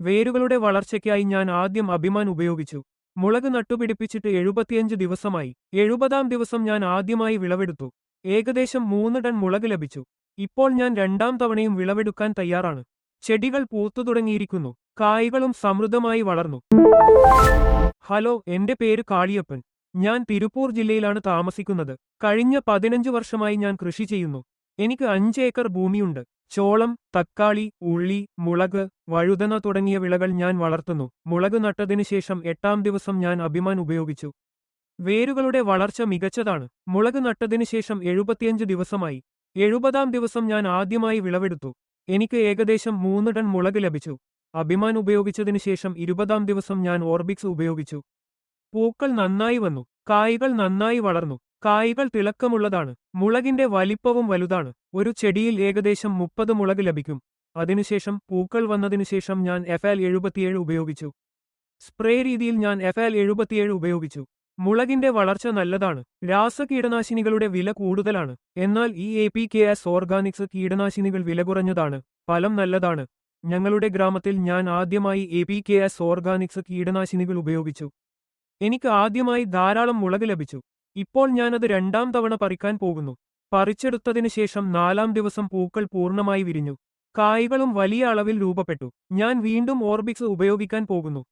വേരുകളുടെ വളർച്ചയ്ക്കായി ഞാൻ ആദ്യം അഭിമാൻ ഉപയോഗിച്ചു. മുളക് നട്ടുപിടിപ്പിച്ചിട്ട് എഴുപത്തിയഞ്ച് ദിവസമായി. എഴുപതാം ദിവസം ഞാൻ ആദ്യമായി വിളവെടുത്തു. ഏകദേശം മൂന്ന് ടൺ മുളക് ലഭിച്ചു. ഇപ്പോൾ ഞാൻ രണ്ടാം തവണയും വിളവെടുക്കാൻ തയ്യാറാണ്. ചെടികൾ പൂത്തു തുടങ്ങിയിരിക്കുന്നു. കായ്കളും സമൃദ്ധമായി വളർന്നു. ഹലോ എന്റെ പേര് കാളിയപ്പൻ. ഞാൻ തിരുപ്പൂർ ജില്ലയിലാണ് താമസിക്കുന്നത്. കഴിഞ്ഞ പതിനഞ്ച് വർഷമായി ഞാൻ കൃഷി ചെയ്യുന്നു. എനിക്ക് അഞ്ച് ഏക്കർ ഭൂമിയുണ്ട്. ചോളം തക്കാളി ഉള്ളി മുളക് വഴുതന തുടങ്ങിയ വിളകൾ ഞാൻ വളർത്തുന്നു. മുളക് നട്ടതിനു ശേഷം എട്ടാം ദിവസം ഞാൻ അഭിമാൻ ഉപയോഗിച്ചു. വേരുകളുടെ വളർച്ച മികച്ചതാണ്. മുളക് നട്ടതിനു ശേഷം എഴുപത്തിയഞ്ച് ദിവസമായി. എഴുപതാം ദിവസം ഞാൻ ആദ്യമായി വിളവെടുത്തു. എനിക്ക് ഏകദേശം മൂന്ന് ടൺ മുളക് ലഭിച്ചു. അഭിമാൻ ഉപയോഗിച്ചതിനു ശേഷം ഇരുപതാം ദിവസം ഞാൻ ഓർബിക്സ് ഉപയോഗിച്ചു. പൂക്കൾ നന്നായി വന്നു. കായ്കൾ നന്നായി വളർന്നു. കായ്കൾ തിളക്കമുള്ളതാണ്. മുളകിന്റെ വലിപ്പവും വലുതാണ്. ഒരു ചെടിയിൽ ഏകദേശം മുപ്പത് മുളക് ലഭിക്കും. അതിനുശേഷം പൂക്കൾ വന്നതിനുശേഷം ഞാൻ എഫാൽ എഴുപത്തിയേഴ് ഉപയോഗിച്ചു. സ്പ്രേ രീതിയിൽ ഞാൻ എഫാൽ എഴുപത്തിയേഴ് ഉപയോഗിച്ചു. മുളകിന്റെ വളർച്ച നല്ലതാണ്. രാസകീടനാശിനികളുടെ വില കൂടുതലാണ്. എന്നാൽ ഈ A P K S organics കീടനാശിനികൾ വില കുറഞ്ഞതാണ്. ഫലം നല്ലതാണ്. ഞങ്ങളുടെ ഗ്രാമത്തിൽ ഞാൻ ആദ്യമായി A P K S organics കീടനാശിനികൾ ഉപയോഗിച്ചു. എനിക്ക് ആദ്യമായി ധാരാളം മുളക് ലഭിച്ചു. ഇപ്പോൾ ഞാനത് രണ്ടാം തവണ പറിക്കാൻ പോകുന്നു. പറിച്ചെടുത്തതിനു ശേഷം നാലാം ദിവസം പൂക്കൾ പൂർണമായി വിരിഞ്ഞു. കായ്കളും വലിയ അളവിൽ രൂപപ്പെട്ടു. ഞാൻ വീണ്ടും ഓർബിക്സ് ഉപയോഗിക്കാൻ പോകുന്നു.